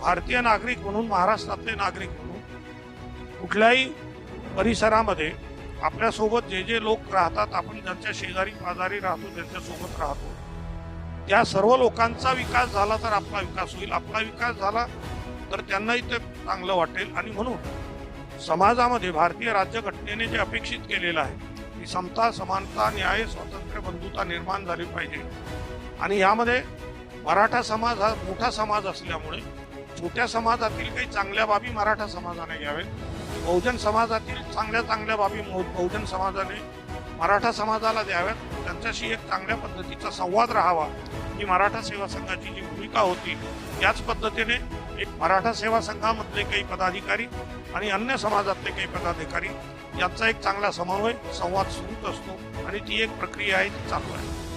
भारतीय नागरिक म्हणून महाराष्ट्रातले नागरिक म्हणून कुठल्याही परिसरामध्ये आपल्यासोबत जे जे लोक राहतात आपण ज्यांच्या शेजारी पाजारी राहतो त्यांच्यासोबत राहतो. त्या सर्व लोकांचा विकास झाला तर आपला विकास होईल. आपला विकास झाला तर त्यांनाही ते चांगलं वाटेल. आणि म्हणून समाजामध्ये भारतीय राज्यघटनेने जे अपेक्षित केलेलं आहे की समता समानता न्याय स्वातंत्र्य बंधुता निर्माण झाली पाहिजे. आणि यामध्ये मराठा समाज हा मोठा समाज असल्यामुळे छोट्या समाजातील काही चांगल्या बाबी मराठा समाजाने घ्याव्यात बहुजन समाजातील चांगल्या चांगल्या बाबी बहुजन समाजाने मराठा समाजाला द्याव्यात. त्यांच्याशी एक चांगल्या पद्धतीचा संवाद राहावा. ही मराठा सेवा संघाची जी भूमिका होती त्याच पद्धतीने एक मराठा सेवा संघामधले काही पदाधिकारी आणि अन्य समाजातले काही पदाधिकारी यांचा एक चांगला समन्वय संवाद सुरूच असतो आणि ती एक प्रक्रिया आहे ती चालू आहे.